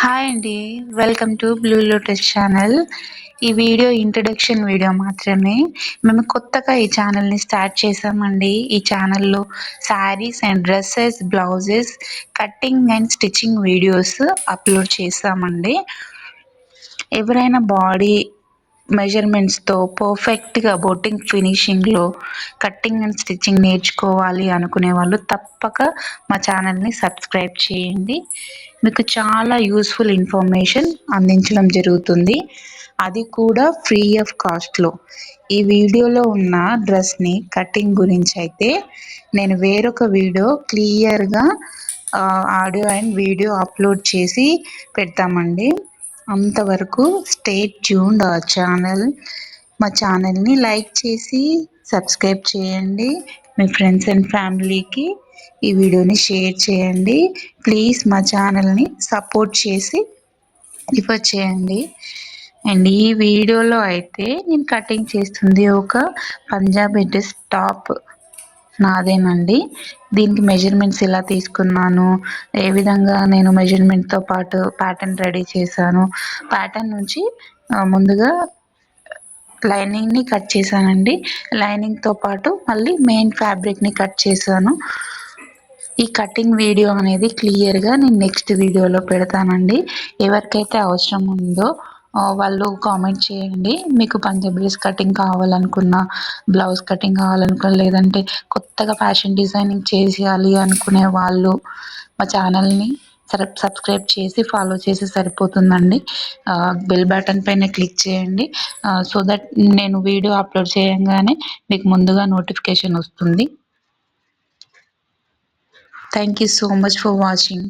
Hi అండి. Welcome to blue lotus channel ఈ video introduction video మాత్రమే. మేము కొత్తగా ఈ ఛానల్ని స్టార్ట్ చేసామండి. ఈ ఛానల్లో sarees and dresses blouses cutting and stitching videos upload చేసామండి. ఎవరైనా బాడీ మెజర్మెంట్స్తో పర్ఫెక్ట్గా బోటింగ్ ఫినిషింగ్లో కట్టింగ్ అండ్ స్టిచ్చింగ్ నేర్చుకోవాలి అనుకునే వాళ్ళు తప్పక మా ఛానల్ని సబ్స్క్రైబ్ చేయండి. మీకు చాలా యూస్ఫుల్ ఇన్ఫర్మేషన్ అందించడం జరుగుతుంది. అది కూడా ఫ్రీ ఆఫ్ కాస్ట్లో ఈ వీడియోలో ఉన్న డ్రెస్ని కటింగ్ గురించి అయితే నేను వేరొక వీడియో క్లియర్గా ఆడియో అండ్ వీడియో అప్లోడ్ చేసి పెడతామండి. అంతవరకు స్టేట్ ట్యూన్డ్ ఆ ఛానల్ మా ఛానల్ని లైక్ చేసి సబ్స్క్రైబ్ చేయండి. మీ ఫ్రెండ్స్ అండ్ ఫ్యామిలీకి ఈ వీడియోని షేర్ చేయండి. ప్లీజ్ మా ఛానల్ని సపోర్ట్ చేసి రిఫర్ చేయండి. అండ్ ఈ వీడియోలో అయితే నేను కటింగ్ చేస్తుంది ఒక పంజాబీ డ్రెస్ టాప్ నాదేనండి. దీనికి మెజర్మెంట్స్ ఇలా తీసుకున్నాను. ఏ విధంగా నేను మెజర్మెంట్తో పాటు ప్యాటర్న్ రెడీ చేశాను. ప్యాటర్న్ నుంచి ముందుగా లైనింగ్ని కట్ చేశానండి. లైనింగ్తో పాటు మళ్ళీ మెయిన్ ఫ్యాబ్రిక్ని కట్ చేశాను. ఈ కటింగ్ వీడియో అనేది క్లియర్గా నేను నెక్స్ట్ వీడియోలో పెడతానండి. ఎవరికైతే అవసరం ఉందో వాళ్ళు కామెంట్ చేయండి. మీకు పంజాబీస్ కటింగ్ కావాలనుకున్నా బ్లౌజ్ కటింగ్ కావాలనుకున్నా లేదంటే కొత్తగా ఫ్యాషన్ డిజైనింగ్ చేసేయాలి అనుకునే వాళ్ళు మా ఛానల్ని సబ్స్క్రైబ్ చేసి ఫాలో చేసి సరిపోతుందండి. బెల్ బటన్ పైన క్లిక్ చేయండి. సో దట్ నేను వీడియో అప్లోడ్ చేయగానే మీకు ముందుగా నోటిఫికేషన్ వస్తుంది. Thank you so much for watching